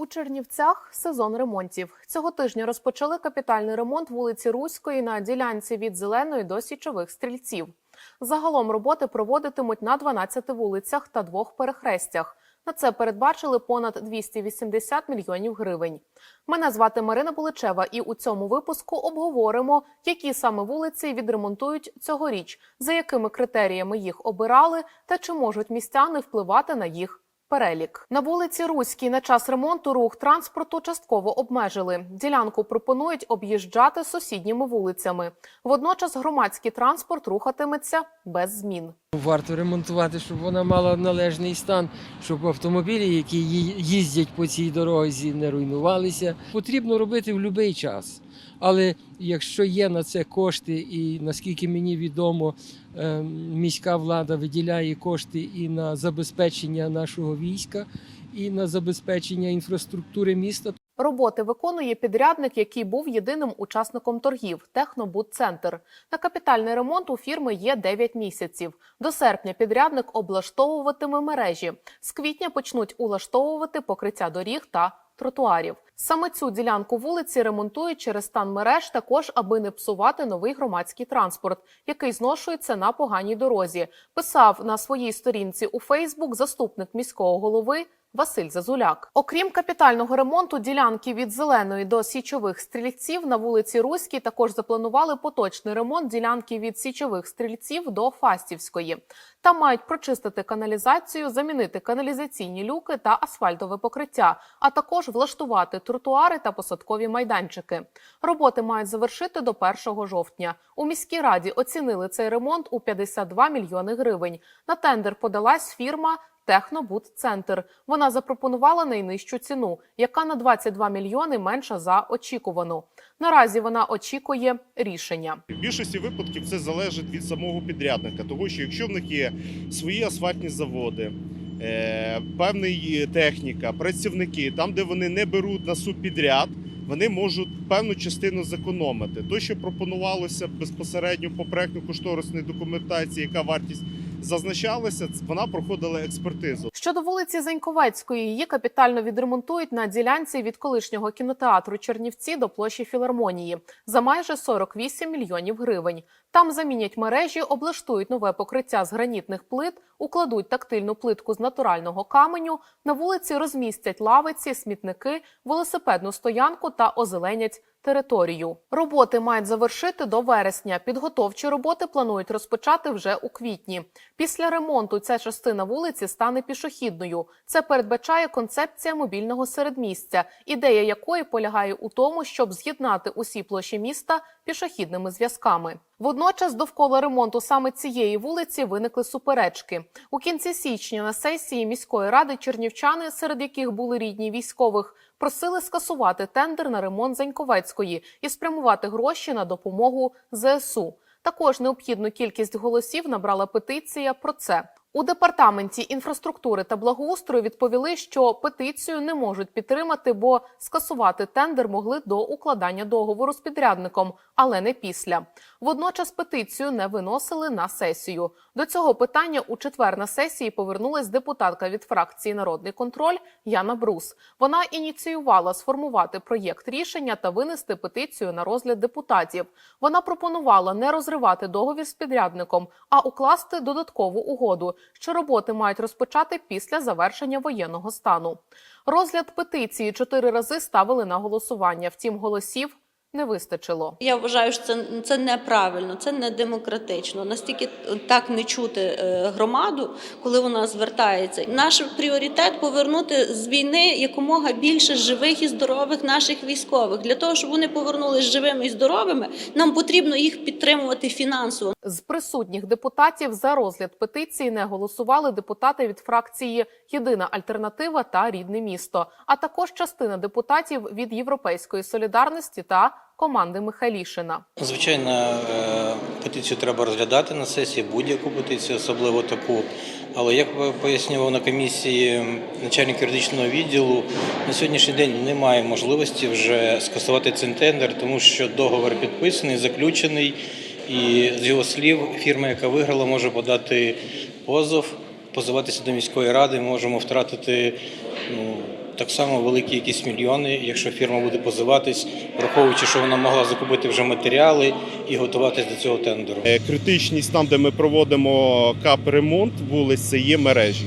У Чернівцях сезон ремонтів. Цього тижня розпочали капітальний ремонт вулиці Руської на ділянці від Зеленої до Січових стрільців. Загалом роботи проводитимуть на 12 вулицях та двох перехрестях. На це передбачили понад 280 мільйонів гривень. Мене звати Марина Буличева, і у цьому випуску обговоримо, які саме вулиці відремонтують цьогоріч, за якими критеріями їх обирали та чи можуть містяни впливати на їх перелік. На вулиці Руській на час ремонту рух транспорту частково обмежили. Ділянку пропонують об'їжджати сусідніми вулицями. Водночас громадський транспорт рухатиметься без змін. Варто ремонтувати, щоб вона мала належний стан, щоб автомобілі, які їздять по цій дорозі, не руйнувалися. Потрібно робити в будь-який час. Але якщо є на це кошти, і наскільки мені відомо, е, міська влада виділяє кошти і на забезпечення нашого війська, і на забезпечення інфраструктури міста, Роботи виконує підрядник, який був єдиним учасником торгів Технобудцентр. На капітальний ремонт у фірми є 9 місяців. До серпня підрядник облаштовуватиме мережі. З квітня почнуть улаштовувати покриття доріг та тротуарів. Саме цю ділянку вулиці ремонтують через стан мереж, також аби не псувати новий громадський транспорт, який зношується на поганій дорозі. Писав на своїй сторінці у Фейсбук заступник міського голови. Василь Зазуляк. Окрім капітального ремонту ділянки від зеленої до січових стрільців на вулиці Руській також запланували поточний ремонт ділянки від січових стрільців до Фастівської. Там мають прочистити каналізацію, замінити каналізаційні люки та асфальтове покриття, а також влаштувати тротуари та посадкові майданчики. Роботи мають завершити до 1 жовтня. У міській раді оцінили цей ремонт у 52 мільйони гривень. На тендер подалась фірма. Технобудцентр. Вона запропонувала найнижчу ціну, яка на 22 мільйони менша за очікувану. Наразі вона очікує рішення. В більшості випадків це залежить від самого підрядника, тому що якщо в них є свої асфальтні заводи, е, певна техніка, працівники, там, де вони не беруть на субпідряд, вони можуть певну частину зекономити. То, що пропонувалося безпосередньо по проектно-кошторисній документації, яка вартість зазначалася, вона проходила експертизу. Щодо вулиці Заньковецької, її капітально відремонтують на ділянці від колишнього кінотеатру Чернівці до площі філармонії за майже 48 мільйонів гривень. Там замінять мережі, облаштують нове покриття з гранітних плит, укладуть тактильну плитку з натурального каменю. На вулиці розмістять лавиці, смітники, велосипедну стоянку та озеленять територію. Роботи мають завершити до вересня. Підготовчі роботи планують розпочати вже у квітні. Після ремонту ця частина вулиці стане пішохідною. Це передбачає концепція мобільного середмістя, ідея якої полягає у тому, щоб з'єднати усі площі міста пішохідними зв'язками. Водночас довкола ремонту саме цієї вулиці виникли суперечки. У кінці січня на сесії міської ради чернівчани, серед яких були рідні військових, просили скасувати тендер на ремонт Заньковецької і спрямувати гроші на допомогу ЗСУ. Також необхідну кількість голосів набрала петиція про це. У департаменті інфраструктури та благоустрою відповіли, що петицію не можуть підтримати, бо скасувати тендер могли до укладання договору з підрядником, але не після. Водночас петицію не виносили на сесію. До цього питання у четвер на сесії повернулась депутатка від фракції Народний контроль Яна Брус. Вона ініціювала сформувати проєкт рішення та винести петицію на розгляд депутатів. Вона пропонувала не розривати договір з підрядником, а укласти додаткову угоду, що роботи мають розпочати після завершення воєнного стану. Розгляд петиції чотири рази ставили на голосування. Втім, голосів не вистачило. Я вважаю, що це, це неправильно, це не демократично. Настільки так не чути е, громаду, коли вона звертається. Наш пріоритет повернути з війни якомога більше живих і здорових наших військових. Для того, щоб вони повернулися живими і здоровими, нам потрібно їх підтримувати фінансово. З присутніх депутатів за розгляд петиції не голосували депутати від фракції Єдина альтернатива та рідне місто, а також частина депутатів від Європейської солідарності та команди Михайлішина. Звичайно, е, петицію треба розглядати на сесії, будь-яку петицію, особливо таку. Але як пояснював на комісії начальник юридичного відділу, на сьогоднішній день немає можливості вже скасувати цей тендер, тому що договор підписаний, заключений, і з його слів, фірма, яка виграла, може подати позов, позиватися до міської ради. Можемо втратити ну, Так само великі якісь мільйони, якщо фірма буде позиватись, враховуючи, що вона могла закупити вже матеріали і готуватись до цього тендеру. Е, Критичність там, де ми проводимо кап-ремонт вулиць, це є мережі.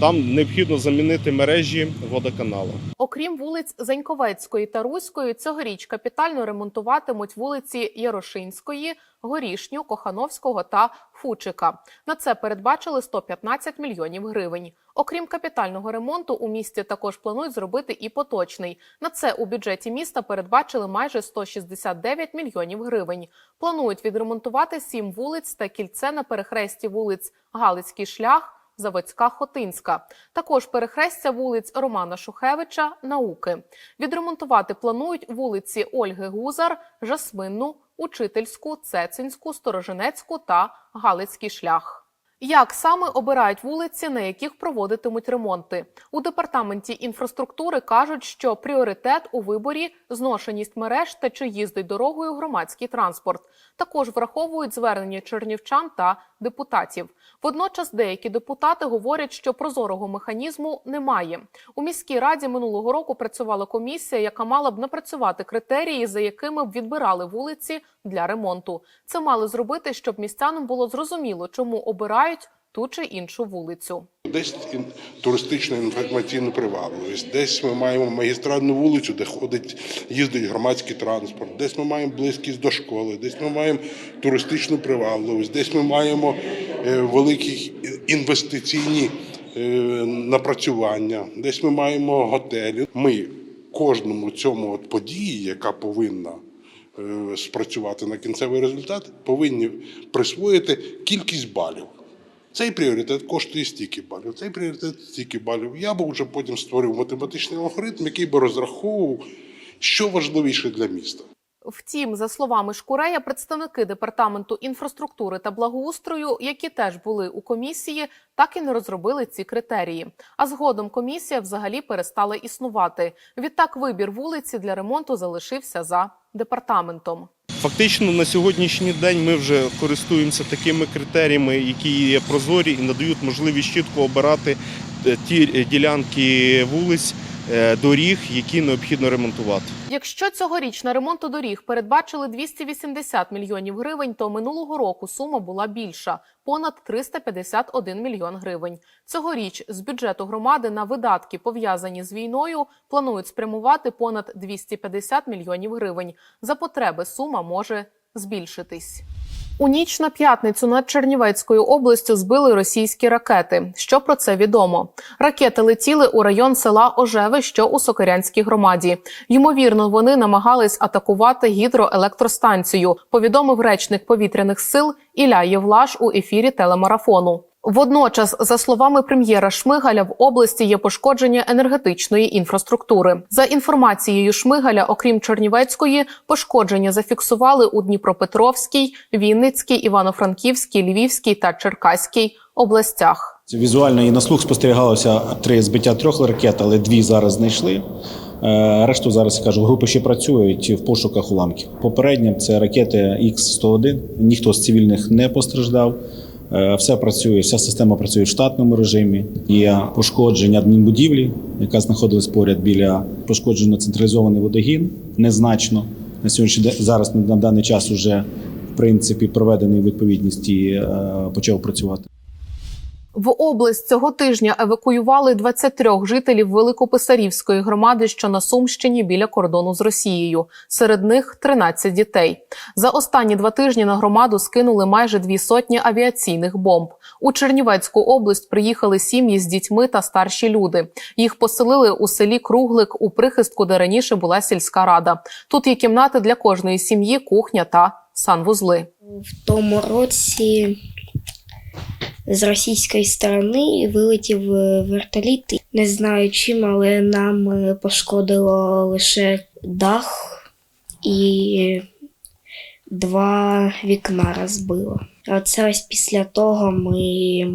Там необхідно замінити мережі водоканалу. Окрім вулиць Заньковецької та Руської, цьогоріч капітально ремонтуватимуть вулиці Ярошинської, Горішню, Кохановського та Фучика. На це передбачили 115 мільйонів гривень. Окрім капітального ремонту, у місті також планують зробити і поточний. На це у бюджеті міста передбачили майже 169 мільйонів гривень. Планують відремонтувати сім вулиць та кільце на перехресті вулиць Галицький шлях. Заводська Хотинська, також перехрестя вулиць Романа Шухевича, науки. Відремонтувати планують вулиці Ольги Гузар, Жасминну, Учительську, Цецинську, Сторожинецьку та Галицький шлях. Як саме обирають вулиці, на яких проводитимуть ремонти? У департаменті інфраструктури кажуть, що пріоритет у виборі зношеність мереж та чи їздить дорогою громадський транспорт. Також враховують звернення чернівчан та депутатів. Водночас деякі депутати говорять, що прозорого механізму немає. У міській раді минулого року працювала комісія, яка мала б напрацювати критерії, за якими б відбирали вулиці для ремонту. Це мали зробити, щоб містянам було зрозуміло, чому обирають ту чи іншу вулицю. Десь туристична інформаційна привабливість, десь ми маємо магістральну вулицю, де ходить, їздить громадський транспорт, десь ми маємо близькість до школи, десь ми маємо туристичну привабливість, десь ми маємо е, великі інвестиційні е, напрацювання, десь ми маємо готелі. Ми кожному цьому от події, яка повинна е, спрацювати на кінцевий результат, повинні присвоїти кількість балів. Цей пріоритет коштує стільки балів, цей пріоритет стільки балів. Я б вже потім створив математичний алгоритм, який би розраховував, що важливіше для міста. Втім, за словами Шкурея, представники департаменту інфраструктури та благоустрою, які теж були у комісії, так і не розробили ці критерії. А згодом комісія взагалі перестала існувати. Відтак, вибір вулиці для ремонту залишився за департаментом. Фактично на сьогоднішній день ми вже користуємося такими критеріями, які є прозорі і надають можливість чітко обирати е, ті е, ділянки вулиць, доріг, які необхідно ремонтувати. Якщо цьогоріч на ремонту доріг передбачили 280 мільйонів гривень, то минулого року сума була більша понад 351 мільйон гривень. Цьогоріч з бюджету громади на видатки пов'язані з війною планують спрямувати понад 250 мільйонів гривень. За потреби сума може збільшитись. У ніч на п'ятницю над Чернівецькою областю збили російські ракети. Що про це відомо? Ракети летіли у район села Ожеве, що у Сокирянській громаді. Ймовірно, вони намагались атакувати гідроелектростанцію. Повідомив речник повітряних сил Ілля Євлаш у ефірі телемарафону. Водночас, за словами прем'єра Шмигаля, в області є пошкодження енергетичної інфраструктури. За інформацією Шмигаля, окрім Чернівецької, пошкодження зафіксували у Дніпропетровській, Вінницькій, Івано-Франківській, Львівській та Черкаській областях. Візуально і на слух спостерігалося три збиття трьох ракет, але дві зараз знайшли. Е, Решту зараз я кажу, групи ще працюють в пошуках уламків. Попередньо це ракети Х-101. Ніхто з цивільних не постраждав. Е, Все працює, вся система працює в штатному режимі. Є пошкодження адмінбудівлі, яка знаходилась поряд біля пошкоджено централізований водогін. Незначно на сьогоднішній день зараз на даний час уже в принципі проведений відповідність і е, почав працювати. В область цього тижня евакуювали 23 жителів Великописарівської громади, що на Сумщині біля кордону з Росією. Серед них 13 дітей. За останні два тижні на громаду скинули майже дві сотні авіаційних бомб. У Чернівецьку область приїхали сім'ї з дітьми та старші люди. Їх поселили у селі Круглик у прихистку, де раніше була сільська рада. Тут є кімнати для кожної сім'ї, кухня та санвузли. В тому році з російської сторони вилетів е, вертоліт. Не знаю чим, але нам е, пошкодило лише дах і два вікна розбило. А це ось після того ми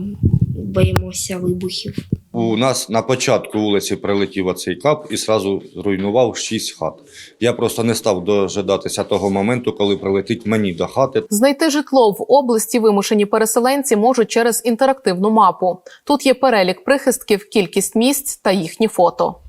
боїмося вибухів. У нас на початку вулиці прилетів оцей кап і зразу зруйнував шість хат. Я просто не став дожидатися того моменту, коли прилетить мені до хати. Знайти житло в області вимушені переселенці можуть через інтерактивну мапу. Тут є перелік прихистків, кількість місць та їхні фото.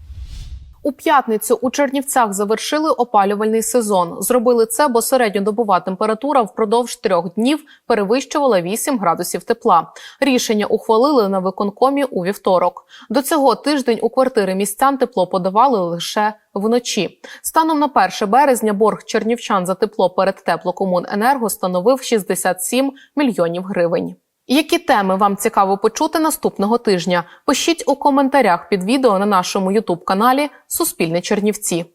У п'ятницю у Чернівцях завершили опалювальний сезон. Зробили це, бо середньодобова температура впродовж трьох днів перевищувала 8 градусів тепла. Рішення ухвалили на виконкомі у вівторок. До цього тиждень у квартири містян тепло подавали лише вночі. Станом на 1 березня борг чернівчан за тепло перед теплокомуненерго становив 67 мільйонів гривень. Які теми вам цікаво почути наступного тижня? Пишіть у коментарях під відео на нашому Ютуб каналі Суспільне Чернівці.